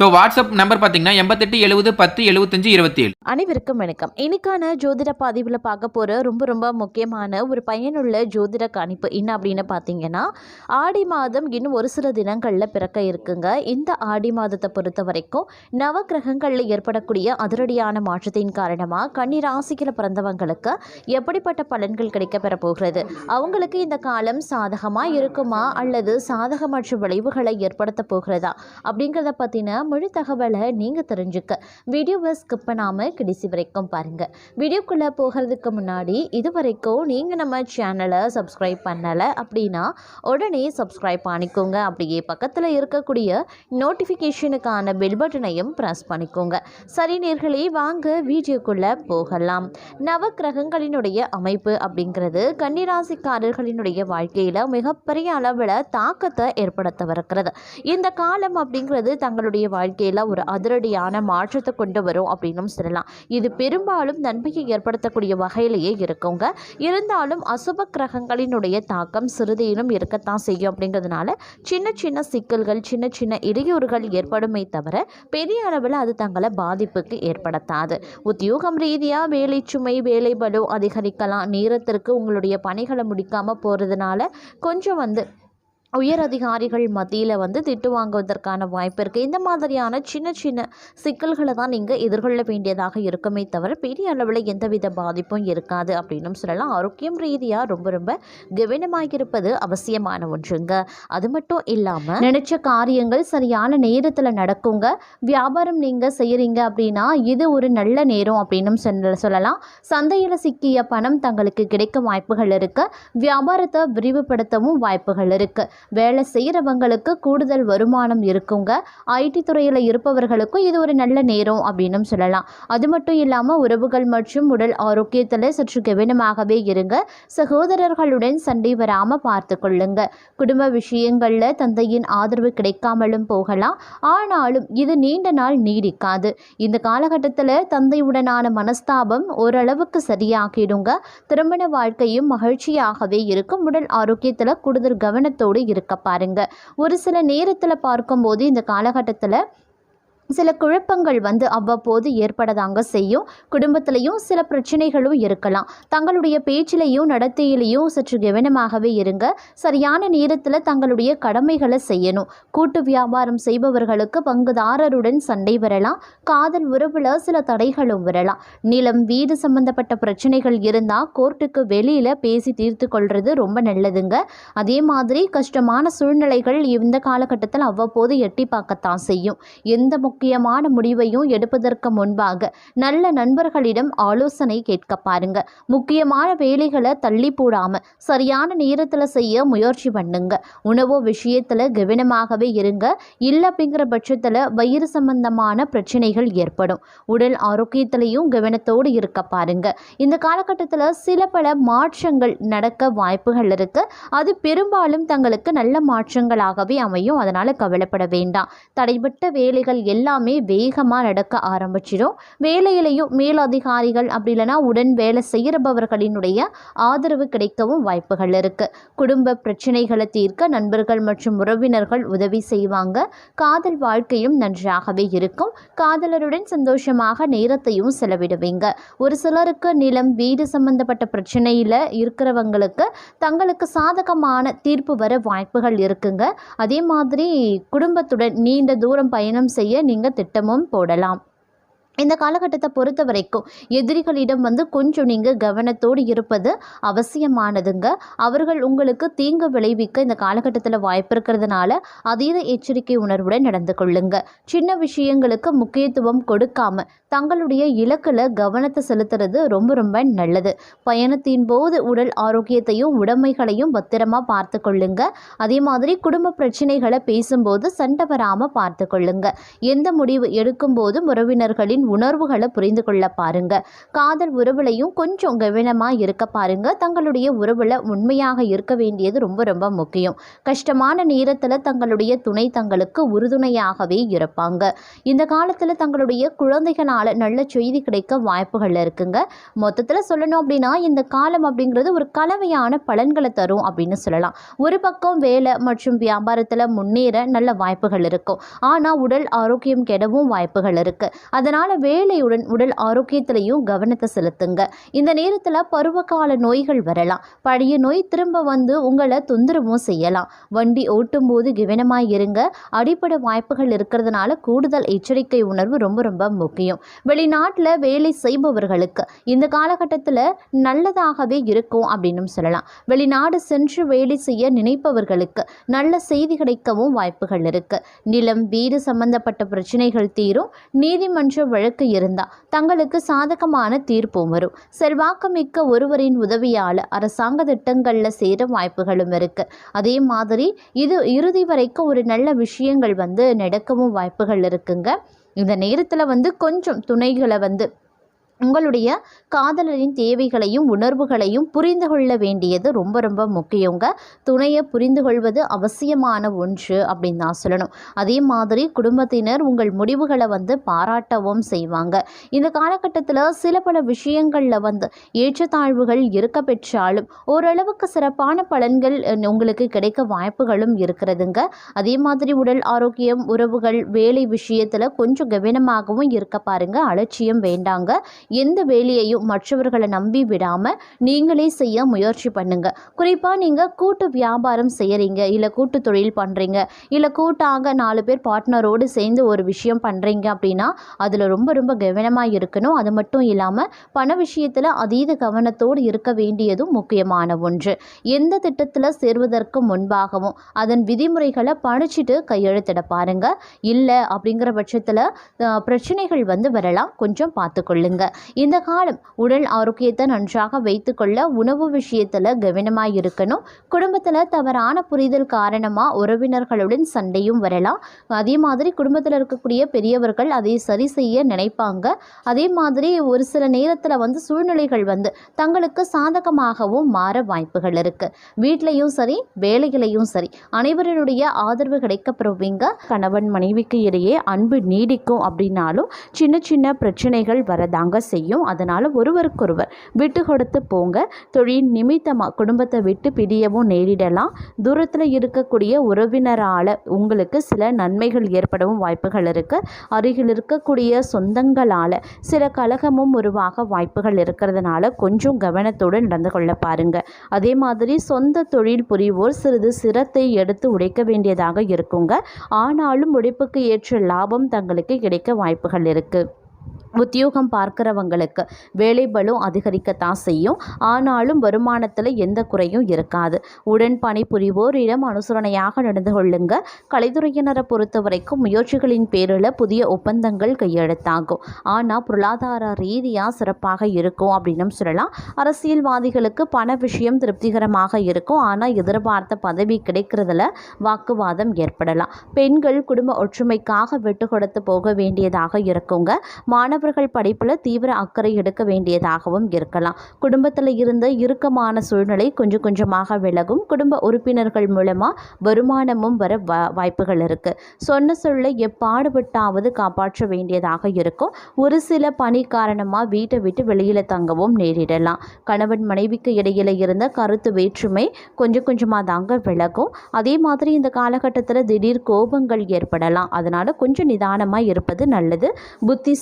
So WhatsApp number பார்த்தீங்கன்னா எண்பத்தெட்டு எழுபது பத்து எழுபத்தஞ்சு இருபத்தி ஏழு அனைவருக்கும் வணக்கம். இன்னைக்கான ஜோதிட பதிவில் பார்க்க போகிற ரொம்ப ரொம்ப முக்கியமான ஒரு பயனுள்ள ஜோதிட கணிப்பு என்ன அப்படின்னு பார்த்தீங்கன்னா ஆடி மாதம் இன்னும் ஒரு சில தினங்களில் பிறக்க இருக்குங்க. இந்த ஆடி மாதத்தை பொறுத்த வரைக்கும் நவ கிரகங்களில் ஏற்படக்கூடிய அதிரடியான மாற்றத்தின் காரணமாக கன்னி ஆசிக்கிற பிறந்தவங்களுக்கு எப்படிப்பட்ட பலன்கள் கிடைக்க பெற போகிறது? அவங்களுக்கு இந்த காலம் சாதகமாக இருக்குமா? அல்லது சாதகமற்ற விளைவுகளை ஏற்படுத்த போகிறதா? அப்படிங்கிறத பற்றின மொழி தகவலை நீங்கள் தெரிஞ்சுக்க. வீடியோவை ஸ்கிப் பண்ணாமல் கடைசி வரைக்கும் பாருங்கள் வீடியோக்குள்ளே போகிறதுக்கு முன்னாடி இது வரைக்கும் நீங்கள் நம்ம சேனலை சப்ஸ்கிரைப் பண்ணலை அப்படின்னா உடனே சப்ஸ்கிரைப் பண்ணிக்கோங்க. அப்படியே பக்கத்தில் இருக்கக்கூடிய நோட்டிஃபிகேஷனுக்கான பெல் பட்டனையும் ப்ரெஸ் பண்ணிக்கோங்க. சரி நேர்களே வாங்க வீடியோக்குள்ளே போகலாம். நவ கிரகங்களினுடைய அமைப்பு அப்படிங்கிறது கன்னிராசிக்காரர்களினுடைய வாழ்க்கையில் மிகப்பெரிய அளவில் தாக்கத்தை ஏற்படுத்தவிருக்கிறது. இந்த காலம் அப்படிங்கிறது தங்களுடைய வாழ்க்கையில் ஒரு அதிரடியான மாற்றத்தை கொண்டு வரும் அப்படின்னும் சொல்லலாம். இது பெரும்பாலும் நன்மையை ஏற்படுத்தக்கூடிய வகையிலேயே இருக்குங்க. இருந்தாலும் அசுப கிரகங்களினுடைய தாக்கம் சிறிதேனும் இருக்கத்தான் செய்யும் அப்படிங்கிறதுனால சின்ன சின்ன சிக்கல்கள் சின்ன சின்ன இடையூறுகள் ஏற்படுமே தவிர பெரிய அளவில் அது தங்களை பாதிப்புக்கு ஏற்படுத்தாது. உத்தியோகம் ரீதியாக வேலை சுமை வேலை பலு அதிகரிக்கலாம். நேரத்திற்கு உங்களுடைய பணிகளை முடிக்காமல் போகிறதுனால கொஞ்சம் வந்து உயர் அதிகாரிகள் மத்தியில் வந்து திட்டு வாங்குவதற்கான வாய்ப்பு இருக்குது இந்த மாதிரியான சின்ன சின்ன சிக்கல்களை தான் நீங்கள் எதிர்கொள்ள வேண்டியதாக இருக்குமே தவிர பெரிய அளவில் எந்தவித பாதிப்பும் இருக்காது அப்படின்னும் சொல்லலாம். ஆரோக்கியம் ரீதியாக ரொம்ப ரொம்ப கவனமாக இருப்பது அவசியமான ஒன்றுங்க. அது மட்டும் இல்லாமல் நினைச்ச காரியங்கள் சரியான நேரத்தில் நடக்குங்க. வியாபாரம் நீங்கள் செய்கிறீங்க அப்படின்னா இது ஒரு நல்ல நேரம் அப்படின்னும் சொல்ல சொல்லலாம். சந்தையில் சிக்கிய பணம் தங்களுக்கு கிடைக்க வாய்ப்புகள் இருக்குது வியாபாரத்தை விரிவுபடுத்தவும் வாய்ப்புகள் இருக்குது வேலை செய்கிறவங்களுக்கு கூடுதல் வருமானம் இருக்குங்க. ஐடி துறையில் இருப்பவர்களுக்கும் இது ஒரு நல்ல நேரம் அப்படின்னும் சொல்லலாம். அது மட்டும் இல்லாமல் உறவுகள் மற்றும் உடல் ஆரோக்கியத்தில் சற்று கவனமாகவே இருங்க. சகோதரர்களுடன் சண்டை வராமல் பார்த்து கொள்ளுங்க. குடும்ப விஷயங்களில் தந்தையின் ஆதரவு கிடைக்காமலும் போகலாம். ஆனாலும் இது நீண்ட நாள் நீடிக்காது. இந்த காலகட்டத்தில் தந்தையுடனான மனஸ்தாபம் ஓரளவுக்கு சரியாகிடுங்க. திருமண வாழ்க்கையும் மகிழ்ச்சியாகவே இருக்கும். உடல் ஆரோக்கியத்தில் கூடுதல் கவனத்தோடு இருக்க பாருங்க. ஒரு சில நேரத்தில் பார்க்கும்போது இந்த காலகட்டத்தில் சில குழப்பங்கள் வந்து அவ்வப்போது ஏற்படதாங்க செய்யும். குடும்பத்திலையும் சில பிரச்சனைகளும் இருக்கலாம். தங்களுடைய பேச்சிலையும் நடத்தையிலையும் சற்று கவனமாகவே இருங்க. சரியான நேரத்தில் தங்களுடைய கடமைகளை செய்யணும். கூட்டு வியாபாரம் செய்பவர்களுக்கு பங்குதாரருடன் சண்டை வரலாம். காதல் உறவில் சில தடைகளும் வரலாம். நிலம் வீடு சம்பந்தப்பட்ட பிரச்சனைகள் இருந்தால் கோர்ட்டுக்கு வெளியில் பேசி தீர்த்து கொள்வது ரொம்ப நல்லதுங்க. அதே மாதிரி கஷ்டமான சூழ்நிலைகள் இந்த காலகட்டத்தில் அவ்வப்போது எட்டி பார்க்கத்தான் செய்யும். எந்த முக்கியமான முடிவையும் எடுப்பதற்கு முன்பாக நல்ல நண்பர்களிடம் ஆலோசனை கேட்க பாருங்க. முக்கியமான வேலைகளை தள்ளி போடாம சரியான நேரத்தில் செய்ய முயற்சி பண்ணுங்க. உணவு விஷயத்தில் கவனமாகவே இருங்க. இல்லை அப்படிங்கிற பட்சத்தில் வயிறு சம்பந்தமான பிரச்சனைகள் ஏற்படும். உடல் ஆரோக்கியத்திலையும் கவனத்தோடு இருக்க பாருங்க. இந்த காலகட்டத்தில் சில பல மாற்றங்கள் நடக்க வாய்ப்புகள் இருக்கு. அது பெரும்பாலும் தங்களுக்கு நல்ல மாற்றங்களாகவே அமையும். அதனால கவலைப்பட வேண்டாம். தடைபட்ட வேலைகள் எல்லாம் எல்லாமே வேகமாக நடக்க ஆரம்பிச்சிடும் வேலையிலையும் மேலதிகாரிகள் அப்படி இல்லைன்னா உடன் வேலை செய்கிறபவர்களினுடைய ஆதரவு கிடைக்கவும் வாய்ப்புகள் இருக்குது குடும்ப பிரச்சனைகளை தீர்க்க நண்பர்கள் மற்றும் உறவினர்கள் உதவி செய்வாங்க. காதல் வாழ்க்கையும் நன்றாகவே இருக்கும். காதலருடன் சந்தோஷமாக நேரத்தையும் செலவிடுவீங்க. ஒரு சிலருக்கு நிலம் வீடு சம்பந்தப்பட்ட பிரச்சனையில் இருக்கிறவங்களுக்கு தங்களுக்கு சாதகமான தீர்ப்பு வர வாய்ப்புகள் இருக்குங்க. அதே மாதிரி குடும்பத்துடன் நீண்ட தூரம் பயணம் செய்ய நீங்கள் திட்டமும் போடலாம். இந்த காலகட்டத்தை பொறுத்த வரைக்கும் எதிரிகளிடம் வந்து கொஞ்சம் நீங்கள் கவனத்தோடு இருப்பது அவசியமானதுங்க. அவர்கள் உங்களுக்கு தீங்கு விளைவிக்க இந்த காலகட்டத்தில் வாய்ப்பு இருக்கிறதுனால அதீத எச்சரிக்கை உணர்வுடன் நடந்து கொள்ளுங்க. சின்ன விஷயங்களுக்கு முக்கியத்துவம் கொடுக்காம தங்களுடைய இலக்கில் கவனத்தை செலுத்துறது ரொம்ப ரொம்ப நல்லது. பயணத்தின் போது உடல் ஆரோக்கியத்தையும் உடமைகளையும் பத்திரமா பார்த்து கொள்ளுங்க. அதே மாதிரி குடும்ப பிரச்சனைகளை பேசும்போது சண்டை வராமல் பார்த்து கொள்ளுங்க. எந்த முடிவு எடுக்கும் போதும் உறவினர்களின் உணர்வுகளை புரிந்து கொள்ள பாருங்க. காதல் உறவுலையும் கொஞ்சம் கவனமாக இருக்க பாருங்க. தங்களுடைய உறவில் உண்மையாக இருக்க வேண்டியது ரொம்ப ரொம்ப முக்கியம். கஷ்டமான நேரத்தில் தங்களுடைய துணை தங்களுக்கு உறுதுணையாகவே இருப்பாங்க. இந்த காலத்தில் தங்களுடைய குழந்தைகளால் நல்ல செய்தி கிடைக்க வாய்ப்புகள் இருக்குங்க. மொத்தத்தில் சொல்லணும் அப்படின்னா இந்த காலம் அப்படிங்கிறது ஒரு கலவையான பலன்களை தரும் அப்படின்னு சொல்லலாம். ஒரு பக்கம் வேலை மற்றும் வியாபாரத்தில் முன்னேற நல்ல வாய்ப்புகள் இருக்கும். ஆனால் உடல் ஆரோக்கியம் கெடவும் வாய்ப்புகள் இருக்குது அதனால் வேலையுடன் உடல் ஆரோக்கியத்திலையும் கவனத்தை செலுத்துங்க. இந்த நேரத்தில் பருவகால நோய்கள் வரலாம். பழைய நோய் திரும்ப வந்து உங்களை தொந்தரவும் செய்யலாம். வண்டி ஓட்டும் போது கவனமாக இருங்க. அடிப்படை வாய்ப்புகள் இருக்கிறதுனால கூடுதல் எச்சரிக்கை உணர்வு ரொம்ப ரொம்ப முக்கியம். வெளிநாட்டில் வேலை செய்பவர்களுக்கு இந்த காலகட்டத்தில் நல்லதாகவே இருக்கும் அப்படின்னு சொல்லலாம். வெளிநாடு சென்று வேலை செய்ய நினைப்பவர்களுக்கு நல்ல செய்தி கிடைக்கவும் வாய்ப்புகள் இருக்கு. நிலம் வீடு சம்பந்தப்பட்ட பிரச்சனைகள் தீரும். நீதிமன்ற வழக்கு இருந்தால் தங்களுக்கு சாதகமான தீர்ப்பும் வரும். செல்வாக்குமிக்க ஒருவரின் உதவியால் அரசாங்க திட்டங்களில் சேர வாய்ப்புகளும் இருக்கு. அதே மாதிரி இது இறுதி வரைக்கும் ஒரு நல்ல விஷயங்கள் வந்து நடக்கவும் வாய்ப்புகள் இருக்குங்க. இந்த நேரத்தில் வந்து கொஞ்சம் துணைகளை வந்து உங்களுடைய காதலரின் தேவைகளையும் உணர்வுகளையும் புரிந்து கொள்ள வேண்டியது ரொம்ப ரொம்ப முக்கியங்க. துணையை புரிந்து கொள்வது அவசியமான ஒன்று அப்படின்னு தான் சொல்லணும். அதே மாதிரி குடும்பத்தினர் உங்கள் முடிவுகளை வந்து பாராட்டவும் செய்வாங்க. இந்த காலகட்டத்தில் சில பல விஷயங்களில் வந்து ஏற்றத்தாழ்வுகள் இருக்க பெற்றாலும் ஓரளவுக்கு சிறப்பான பலன்கள் உங்களுக்கு கிடைக்க வாய்ப்புகளும் இருக்கிறதுங்க. அதே மாதிரி உடல் ஆரோக்கியம் உறவுகள் வேலை விஷயத்தில் கொஞ்சம் கவனமாகவும் இருக்க பாருங்கள் அலட்சியம் வேண்டாங்க. எந்த வேலையையும் மற்றவர்களை நம்பி விடாமல் நீங்களே செய்ய முயற்சி பண்ணுங்க. குறிப்பாக நீங்கள் கூட்டு வியாபாரம் செய்கிறீங்க இல்லை கூட்டு தொழில் பண்ணுறீங்க இல்லை கூட்டாக நாலு பேர் பார்ட்னரோடு சேர்ந்து ஒரு விஷயம் பண்ணுறீங்க அப்படின்னா அதில் ரொம்ப ரொம்ப கவனமாக இருக்கணும். அது மட்டும் இல்லாமல் பண விஷயத்தில் அதீத கவனத்தோடு இருக்க வேண்டியதும் முக்கியமான ஒன்று. எந்த திட்டத்தில் சேர்வதற்கு முன்பாகவும் அதன் விதிமுறைகளை படிச்சுட்டு கையெழுத்திட பாருங்க. இல்லை அப்படிங்கிற பட்சத்தில் பிரச்சனைகள் வந்து வரலாம். கொஞ்சம் பார்த்துக்கொள்ளுங்க. இந்த காலம் உடல் ஆரோக்கியத்தை நன்றாக வைத்துக்கொள்ள உணவு விஷயத்தில் கவனமாக இருக்கணும் குடும்பத்தில் தவறான புரிதல் காரணமாக உறவினர்களுடன் சண்டையும் வரலாம். அதே மாதிரி குடும்பத்தில் இருக்கக்கூடிய பெரியவர்கள் அதை சரி செய்ய நினைப்பாங்க. அதே மாதிரி ஒரு சில நேரத்தில் வந்து சூழ்நிலைகள் வந்து தங்களுக்கு சாதகமாகவும் மாற வாய்ப்புகள் இருக்குது வீட்லேயும் சரி வேலைகளையும் சரி அனைவருடைய ஆதரவு கிடைக்கப்படுவீங்க. கணவன் மனைவிக்கு இடையே அன்பு நீடிக்கும் அப்படின்னாலும் சின்ன சின்ன பிரச்சனைகள் வரதாங்க செய்யும். அதனால் ஒருவருக்கொருவர் விட்டு கொடுத்து போங்க. தொழில் நிமித்தமாக குடும்பத்தை விட்டு பிரியவும் நேரிடலாம். தூரத்தில் இருக்கக்கூடிய உறவினரால் உங்களுக்கு சில நன்மைகள் ஏற்படவும் வாய்ப்புகள் இருக்குது அருகில் இருக்கக்கூடிய சொந்தங்களால் சில கலகமும் உருவாக வாய்ப்புகள் இருக்கிறதுனால கொஞ்சம் கவனத்தோடு நடந்து கொள்ள பாருங்கள் அதே மாதிரி சொந்த தொழில் புரிவோர் சிறிது சிரத்தை எடுத்து உடைக்க வேண்டியதாக இருக்குங்க. ஆனாலும் உழைப்புக்கு ஏற்ற லாபம் தங்களுக்கு கிடைக்க வாய்ப்புகள் இருக்குது உத்தியோகம் பார்க்குறவங்களுக்கு வேலை அதிகரிக்கத்தான் செய்யும். ஆனாலும் வருமானத்தில் எந்த குறையும் இருக்காது. உடன் பணிபுரிவோரிடம் அனுசரணையாக நடந்து கொள்ளுங்க. கலைத்துறையினரை பொறுத்த வரைக்கும் முயற்சிகளின் பேரில் புதிய ஒப்பந்தங்கள் கையெழுத்தாகும். ஆனால் பொருளாதார ரீதியாக சிறப்பாக இருக்கும் அப்படின்னு சொல்லலாம். அரசியல்வாதிகளுக்கு பண விஷயம் திருப்திகரமாக இருக்கும். ஆனால் எதிர்பார்த்த பதவி கிடைக்கிறதுல வாக்குவாதம் ஏற்படலாம். பெண்கள் குடும்ப ஒற்றுமைக்காக விட்டு கொடுத்து போக வேண்டியதாக இருக்குங்க. மாணவ மாணவர்கள் படிப்பில் தீவிர அக்கறை எடுக்க வேண்டியதாகவும் இருக்கலாம். குடும்பத்தில் இருந்த இறுக்கமான சூழ்நிலை கொஞ்சம் கொஞ்சமாக விலகும். குடும்ப உறுப்பினர்கள் மூலமாக வருமானமும் வர வா வாய்ப்புகள் இருக்குது சொன்ன சொல்லை எப்பாடுபட்டாவது காப்பாற்ற வேண்டியதாக இருக்கும். ஒரு சில பணி காரணமாக வீட்டை விட்டு வெளியில் தங்கவும் நேரிடலாம். கணவன் மனைவிக்கு இடையில் இருந்த கருத்து வேற்றுமை கொஞ்சம் கொஞ்சமாக தாங்க விலகும். அதே மாதிரி இந்த காலகட்டத்தில் திடீர் கோபங்கள் ஏற்படலாம். அதனால் கொஞ்சம் நிதானமாக இருப்பது நல்லது. புத்தி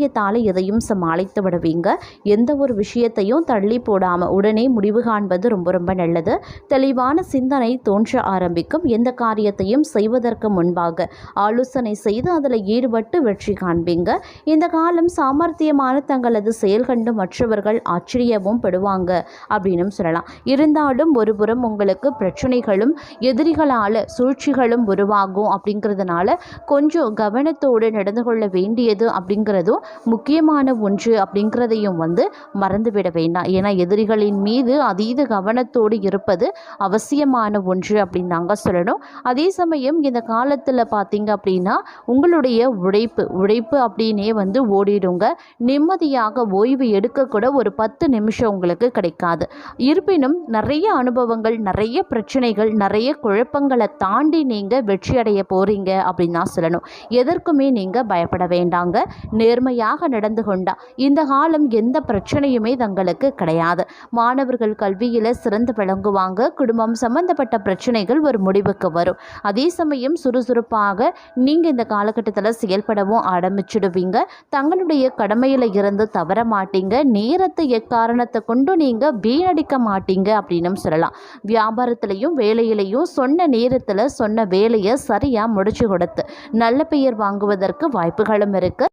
சாதுரியத்தால் எதையும் சமாளித்து விடுவீங்க. எந்த ஒரு விஷயத்தையும் தள்ளி போடாமல் உடனே முடிவு காண்பது ரொம்ப ரொம்ப நல்லது. தெளிவான சிந்தனை தோன்ற ஆரம்பிக்கும். எந்த காரியத்தையும் செய்வதற்கு முன்பாக ஆலோசனை செய்து அதில் ஈடுபட்டு வெற்றி காண்பீங்க. இந்த காலம் சாமர்த்தியமான தங்களது செயல் கண்டு மற்றவர்கள் ஆச்சரியமும் படுவாங்க அப்படின்னு சொல்லலாம். இருந்தாலும் ஒருபுறம் உங்களுக்கு பிரச்சனைகளும் எதிரிகளால் சூழ்ச்சிகளும் உருவாகும் அப்படிங்கிறதுனால கொஞ்சம் கவனத்தோடு நடந்து கொள்ள வேண்டியது அப்படிங்கிறதும் முக்கியமான ஒன்று அப்படிங்கிறதையும் வந்து மறந்துவிட வேண்டாம். ஏன்னா எதிரிகளின் மீது அதீத கவனத்தோடு இருப்பது அவசியமான ஒன்று அப்படின்னு நாங்கள் சொல்லணும். அதே சமயம் இந்த காலத்தில் பார்த்தீங்க அப்படின்னா உங்களுடைய உழைப்பு உழைப்பு அப்படின்னே வந்து ஓடிடுங்க. நிம்மதியாக ஓய்வு எடுக்கக்கூட ஒரு பத்து நிமிஷம் உங்களுக்கு கிடைக்காது. இருப்பினும் நிறைய அனுபவங்கள் நிறைய பிரச்சனைகள் நிறைய குழப்பங்களை தாண்டி நீங்கள் வெற்றி அடைய போகிறீங்க அப்படின்னு தான் சொல்லணும். எதற்குமே நீங்கள் பயப்பட வேண்டாங்க. நேர்மையாக நடந்து கொண்டா. இந்த காலம் எந்த பிரச்சனையுமே தங்களுக்கு கிடையாது. மாணவர்கள் கல்வியில் சிறந்து விளங்குவாங்க. குடும்பம் சம்பந்தப்பட்ட பிரச்சனைகள் ஒரு முடிவுக்கு வரும். அதே சமயம் சுறுசுறுப்பாக நீங்கள் இந்த காலகட்டத்தில் செயல்படவும் ஆரம்பிச்சிடுவீங்க. தங்களுடைய கடமையில் இருந்து தவற மாட்டீங்க. நேரத்தை எக்காரணத்தை கொண்டு நீங்கள் வீணடிக்க மாட்டீங்க அப்படின்னு சொல்லலாம். வியாபாரத்திலையும் வேலையிலையும் சொன்ன நேரத்தில் சொன்ன வேலையை சரியாக முடிச்சு கொடுத்து நல்ல பெயர் வாங்குவதற்கு வாய்ப்புகளும் இருக்குது